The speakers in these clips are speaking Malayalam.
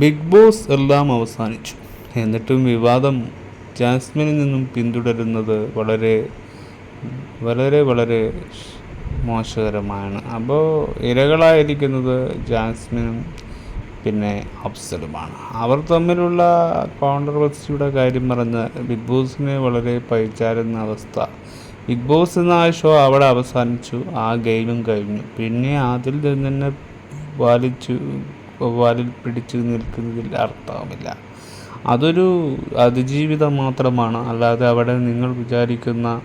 ബിഗ് ബോസ് എല്ലാം അവസാനിച്ചു. എന്നിട്ടും വിവാദം ജാസ്മിനിൽ നിന്നും പിന്തുടരുന്നത് വളരെ വളരെ വളരെ മോശകരമാണ്. അപ്പോൾ ഇരകളായിരിക്കുന്നത് ജാസ്മിനും പിന്നെ അഫ്സലുമാണ്. അവർ തമ്മിലുള്ള കോൺട്രവേഴ്സിയുടെ കാര്യം പറഞ്ഞ് ബിഗ് ബോസിനെ വളരെ പഴിച്ചാരുന്ന അവസ്ഥ. ബിഗ് ബോസ് എന്ന ആ ഷോ അവിടെ അവസാനിച്ചു ആ ഗെയിമും കഴിഞ്ഞു. പിന്നെ അതിൽ നിന്ന് തന്നെ വലിച്ചു വാലിൽ പിടിച്ചു നിൽക്കുന്നതിൽ അർത്ഥവുമില്ല. അതൊരു അതിജീവിതം മാത്രമാണ്. അല്ലാതെ അവിടെ നിങ്ങൾ വിചാരിക്കുന്ന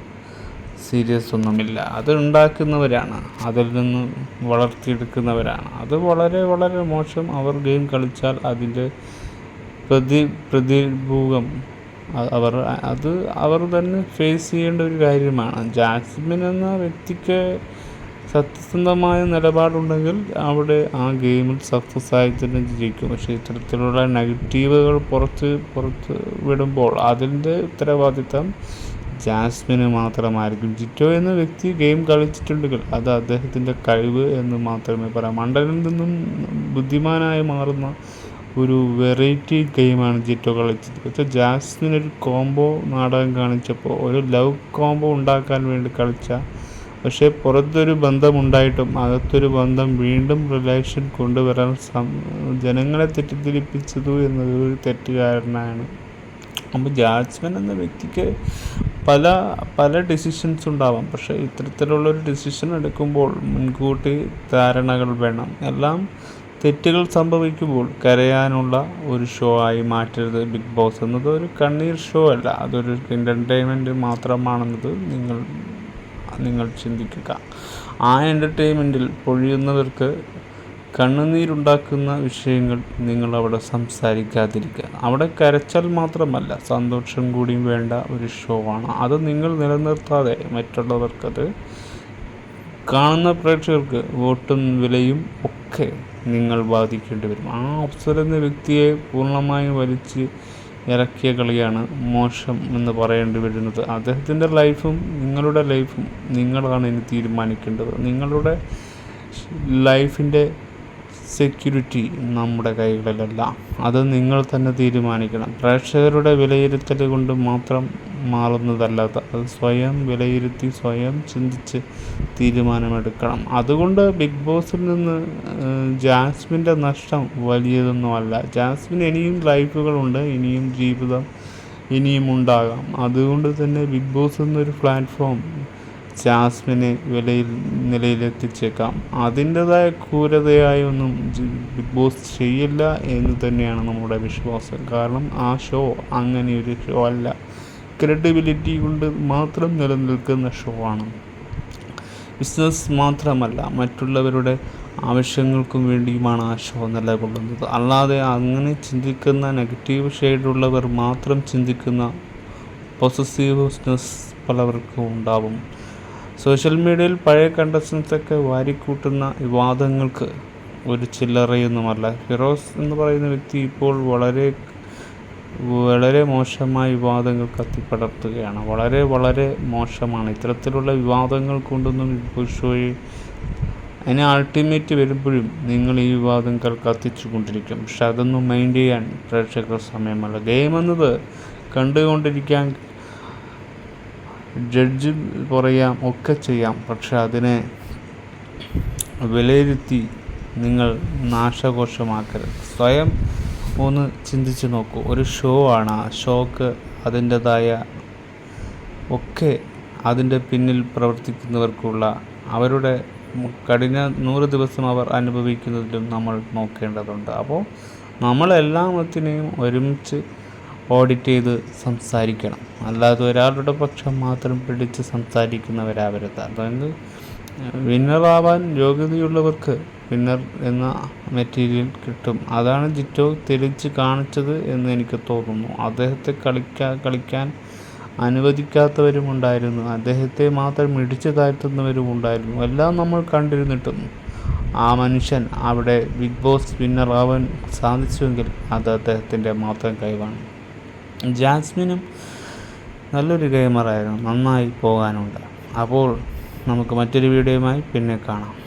സീരിയസ് ഒന്നുമില്ല. അത് ഉണ്ടാക്കുന്നവരാണ്. അതിൽ നിന്ന് വളർത്തിയെടുക്കുന്നവരാണ്. അത് വളരെ വളരെ മോശം. അവർ ഗെയിം കളിച്ചാൽ അതിന്റെ പ്രതി പ്രതിഭൂകം അവർ അത് അവർ തന്നെ ഫേസ് ചെയ്യേണ്ട ഒരു കാര്യമാണ്. ജാസ്മിൻ എന്ന വ്യക്തിക്ക് സത്യസന്ധമായ നിലപാടുണ്ടെങ്കിൽ അവിടെ ആ ഗെയിമിൽ സക്സസ് ആയി തന്നെ ജയിക്കും. പക്ഷേ ഇത്തരത്തിലുള്ള നെഗറ്റീവുകൾ പുറത്ത് പുറത്ത് വിടുമ്പോൾ അതിന്റെ ഉത്തരവാദിത്തം ജാസ്മിന് മാത്രമായിരിക്കും. ജിറ്റോ എന്ന വ്യക്തി ഗെയിം കളിച്ചിട്ടുണ്ടെങ്കിൽ അത് അദ്ദേഹത്തിന്റെ കഴിവ് എന്ന് മാത്രമേ പറയാം. മണ്ഡലിൽ നിന്നും ബുദ്ധിമാനായി മാറുന്ന ഒരു വെറൈറ്റി ഗെയിമാണ് ജിറ്റോ കളിച്ചത്. പക്ഷേ ജാസ്മിൻ ഒരു കോംബോ നാടകം കാണിച്ചപ്പോൾ ഒരു ലവ് കോംബോ ഉണ്ടാക്കാൻ വേണ്ടി കളിച്ച പക്ഷേ പുറത്തൊരു ബന്ധമുണ്ടായിട്ടും അകത്തൊരു ബന്ധം വീണ്ടും റിലേഷൻ കൊണ്ടുവരാൻ ജനങ്ങളെ തെറ്റിദ്ധരിപ്പിച്ചതു എന്നത് ഒരു തെറ്റുകാരനാണ്. അപ്പോൾ ജാസ്മിൻ എന്ന വ്യക്തിക്ക് പല പല ഡിസിഷൻസ് ഉണ്ടാവാം. പക്ഷേ ഇത്തരത്തിലുള്ളൊരു ഡിസിഷൻ എടുക്കുമ്പോൾ മുൻകൂട്ടി ധാരണകൾ വേണം. എല്ലാം തെറ്റുകൾ സംഭവിക്കുമ്പോൾ കരയാനുള്ള ഒരു ഷോ ആയി മാറ്റരുത്. ബിഗ് ബോസ് എന്നത് ഒരു കണ്ണീർ ഷോ അല്ല. അതൊരു എന്റർടൈൻമെന്റ് മാത്രമാണെന്നത് നിങ്ങൾ നിങ്ങൾ ചിന്തിക്കുക. ആ എന്റർടൈൻമെന്റിൽ പൊഴിയുന്നവർക്ക് കണ്ണുനീരുണ്ടാക്കുന്ന വിഷയങ്ങൾ നിങ്ങൾ അവിടെ സംസാരിക്കാതിരിക്കുക. അവിടെ കരച്ചൽ മാത്രമല്ല സന്തോഷം കൂടിയും വേണ്ട ഒരു ഷോ ആണ്. അത് നിങ്ങൾ നിലനിർത്താതെ മറ്റുള്ളവർക്കത് കാണുന്ന പ്രേക്ഷകർക്ക് വോട്ടും വിലയും ഒക്കെ നിങ്ങൾ ബാധിക്കേണ്ടി വരും. ആ അവസരം എന്ന വ്യക്തിയെ പൂർണമായും വലിച്ച് ഇറക്കിയ കളിയാണ് മോശം എന്ന് പറയേണ്ടി വരുന്നത്. അദ്ദേഹത്തിന്റെ ലൈഫും നിങ്ങളുടെ ലൈഫും നിങ്ങളാണ് ഇനി തീരുമാനിക്കേണ്ടത്. നിങ്ങളുടെ ലൈഫിന്റെ സെക്യൂരിറ്റി നമ്മുടെ കൈകളിലല്ല. അത് നിങ്ങൾ തന്നെ തീരുമാനിക്കണം. പ്രേക്ഷകരുടെ വിലയിരുത്തൽ കൊണ്ട് മാത്രം മാറുന്നതല്ലാത്ത അത് സ്വയം വിലയിരുത്തി സ്വയം ചിന്തിച്ച് തീരുമാനമെടുക്കണം. അതുകൊണ്ട് ബിഗ് ബോസിൽ നിന്ന് ജാസ്മിന്റെ നഷ്ടം വലിയതൊന്നുമല്ല ജാസ്മിൻ ഇനിയും ലൈഫുകളുണ്ട് ഇനിയും ജീവിതം ഇനിയും ഉണ്ടാകാം. അതുകൊണ്ട് തന്നെ ബിഗ് ബോസ് എന്നൊരു പ്ലാറ്റ്ഫോം ജാസ്മിനെ വിലയിൽ നിലയിലെത്തിച്ചേക്കാം. അതിന്റെതായ ക്രൂരതയായി ഒന്നും ബിഗ് ബോസ് ചെയ്യില്ല എന്ന് തന്നെയാണ് നമ്മുടെ വിശ്വാസം. കാരണം ആ ഷോ അങ്ങനെ ഒരു ഷോ അല്ല. ക്രെഡിബിലിറ്റി കൊണ്ട് മാത്രം നിലനിൽക്കുന്ന ഷോ ആണ്. ബിസിനസ് മാത്രമല്ല മറ്റുള്ളവരുടെ ആവശ്യങ്ങൾക്കും വേണ്ടിയുമാണ് ആ ഷോ നിലകൊള്ളുന്നത്. അല്ലാതെ അങ്ങനെ ചിന്തിക്കുന്ന നെഗറ്റീവ് ഷെയ്ഡുള്ളവർ മാത്രം ചിന്തിക്കുന്ന പൊസസീവ്നെസ് പലവർക്കും ഉണ്ടാവും. സോഷ്യൽ മീഡിയയിൽ പഴയ കണ്ടസ്റ്റൻസൊക്കെ വാരിക്കൂട്ടുന്ന വിവാദങ്ങൾക്ക് ഒരു ചില്ലറയൊന്നുമല്ല. ഫിറോസ് എന്ന് പറയുന്ന വ്യക്തി ഇപ്പോൾ വളരെ വളരെ മോശമായ വിവാദങ്ങൾ കത്തിപ്പടർത്തുകയാണ്. വളരെ വളരെ മോശമാണ്. ഇത്തരത്തിലുള്ള വിവാദങ്ങൾ കൊണ്ടൊന്നും ഷോയെ അതിന് അൾട്ടിമേറ്റ് വരുമ്പോഴും നിങ്ങൾ ഈ വിവാദങ്ങൾ കത്തിച്ചു കൊണ്ടിരിക്കും പക്ഷെ അതൊന്നും മൈൻഡ് ചെയ്യാൻ പ്രേക്ഷകർ സമയമല്ല. ഗെയിം എന്നത് കണ്ടുകൊണ്ടിരിക്കാൻ ജഡ്ജ് പറയാം ഒക്കെ ചെയ്യാം. പക്ഷെ അതിനെ വിലയിരുത്തി നിങ്ങൾ നാശകോശമാക്കരുത് സ്വയം ഒന്ന് ചിന്തിച്ച് നോക്കൂ. ഒരു ഷോ ആണ്. ആ ഷോക്ക് അതിന്റെതായ ഒക്കെ അതിന്റെ പിന്നിൽ പ്രവർത്തിക്കുന്നവർക്കുള്ള അവരുടെ കഠിന നൂറ് ദിവസം അവർ അനുഭവിക്കുന്നതിലും നമ്മൾ നോക്കേണ്ടതുണ്ട്. അപ്പോൾ നമ്മളെല്ലാത്തിനെയും ഒരുമിച്ച് ഓഡിറ്റ് ചെയ്ത് സംസാരിക്കണം. അല്ലാതെ ഒരാളുടെ പക്ഷം മാത്രം പിടിച്ച് സംസാരിക്കുന്നവരാവരുത്. അതായത് വിന്നറാവാൻ യോഗ്യതയുള്ളവർക്ക് വിന്നർ എന്ന മെറ്റീരിയൽ കിട്ടും. അതാണ് ജിറ്റോ തെളിച്ച് കാണിച്ചത് എന്ന് എനിക്ക് തോന്നുന്നു. അദ്ദേഹത്തെ കളിക്കാൻ കളിക്കാൻ അനുവദിക്കാത്തവരുമുണ്ടായിരുന്നു. അദ്ദേഹത്തെ മാത്രം ഇടിച്ചു താഴ്ത്തുന്നവരും ഉണ്ടായിരുന്നു എല്ലാം നമ്മൾ കണ്ടിരുന്നിട്ടും ആ മനുഷ്യൻ അവിടെ ബിഗ് ബോസ് വിന്നറാവാൻ സാധിച്ചുവെങ്കിൽ അത് അദ്ദേഹത്തിന്റെ മാത്രം കഴിവാണ്. ജാസ്മിനും നല്ലൊരു ഗെയിമറായിരുന്നു നന്നായി പോകാനുണ്ട്. അപ്പോൾ നമുക്ക് മറ്റൊരു വീഡിയോയുമായി പിന്നെ കാണാം.